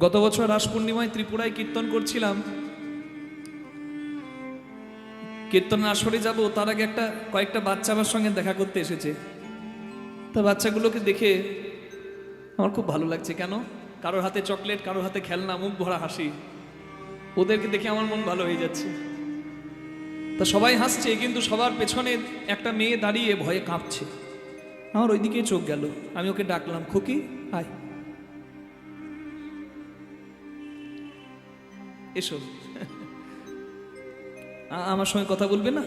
গত বছর রাস পূর্ণিমায় ত্রিপুরায় কীর্তন করছিলাম। কীর্তন আসরে যাব, তার আগে একটা কয়েকটা বাচ্চা আমার সঙ্গে দেখা করতে এসেছে। তা বাচ্চাগুলোকে দেখে আমার খুব ভালো লাগছে। কেন? কারোর হাতে চকলেট, কারোর হাতে খেলনা, মুখ ভরা হাসি। ওদেরকে দেখে আমার মন ভালো হয়ে যাচ্ছে। তা সবাই হাসছে, কিন্তু সবার পেছনে একটা মেয়ে দাঁড়িয়ে ভয়ে কাঁপছে। আমার ওইদিকে চোখ গেল। আমি ওকে ডাকলাম, খুকি, আয়। এসো। আমার সঙ্গে কথা বলবে না?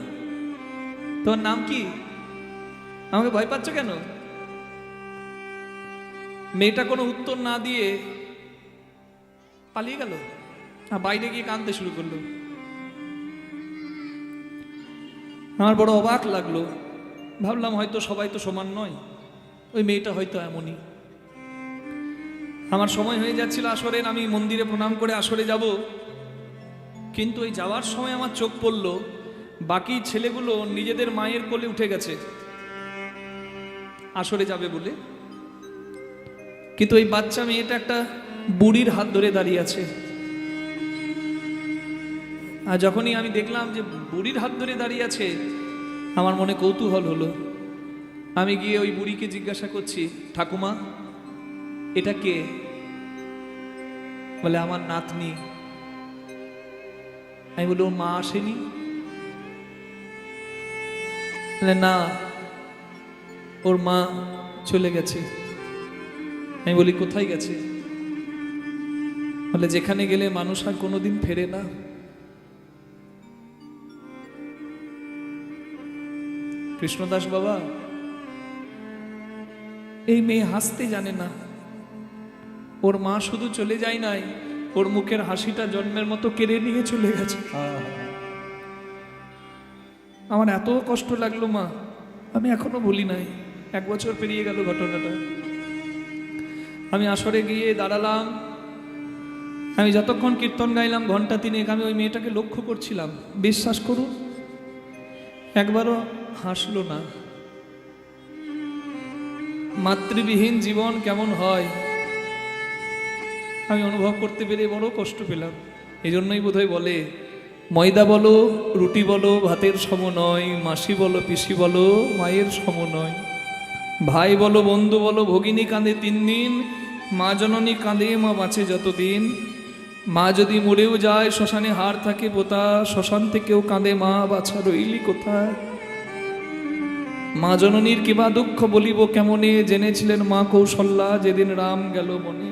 তোমার নাম কি? আমাকে ভয় পাচ্ছ কেন? মেয়েটা কোনো উত্তর না দিয়ে পালিয়ে গেল? বাইরে গিয়ে কাঁদতে শুরু করল। আমার বড় অবাক লাগল। ভাবলাম হয়তো সবাই তো সমান নয়। ওই মেয়েটা হয়তো এমনই। আমার সময় হয়ে যাচ্ছিল আসরের আমি মন্দিরে প্রণাম করে আসরে যাব। কিন্তু ওই যাওয়ার সময় আমার চোখ পড়ল, বাকি ছেলেগুলো নিজেদের মায়ের কোলে উঠে গেছে। আসরে যাবে বলে। কিন্তু ওই বাচ্চা মেয়েটা একটা বুড়ির হাত ধরে দাঁড়িয়ে আছে। আর যখনই আমি দেখলাম যে বুড়ির হাত ধরে দাঁড়িয়ে আছে, আমার মনে কৌতূহল হলো। আমি গিয়ে ওই বুড়িকে জিজ্ঞাসা করছি, ঠাকুমা, এটা কে? বলে, আমার নাতনি। আমি বলি ওর মা আসেনি? না, ওর মা চলে গেছে। আমি বলি, কোথায় গেছে? বলে, যেখানে গেলে মানুষ আর কোনোদিন ফেরে না। কৃষ্ণদাস বাবা, এই মেয়ে হাসতে জানে না। ওর মা শুধু চলে যায় নাই। ওর মুখের হাসিটা জন্মের মতো কেড়ে নিয়ে চলে গেছে। আমার এত কষ্ট লাগল মা, আমি এখনও বলি নাই। এক বছর পেরিয়ে গেল ঘটনাটা। আমি আসরে গিয়ে দাঁড়ালাম। আমি যতক্ষণ কীর্তন গাইলাম ঘণ্টা তিনেক আমি ওই মেয়েটাকে লক্ষ্য করছিলাম। বিশ্বাস করুন, একবারও হাসলো না। মাতৃবিহীন জীবন কেমন হয়? আমি অনুভব করতে পেরে বড় কষ্ট পেলাম। এই জন্যই বোধহয় বলে, ময়দা বলো, রুটি বলো, ভাতের সম নয় মাসি বলো, পিসি বলো, মায়ের সম নয় ভাই বলো, বন্ধু বলো, ভগিনী কাঁদে তিন দিন, মা জননী কাঁদে, মা বাঁচে যতদিন। মা যদি মরেও যায়, শ্মশানে হার থাকে পোতা, শ্মশান থেকেও কাঁদে মা, বাছা রইলি কোথায়? মা জননীর কিবা দুঃখ বলিব কেমনে? জেনেছিলেন মা কৌশল্যা, যেদিন রাম গেল মনে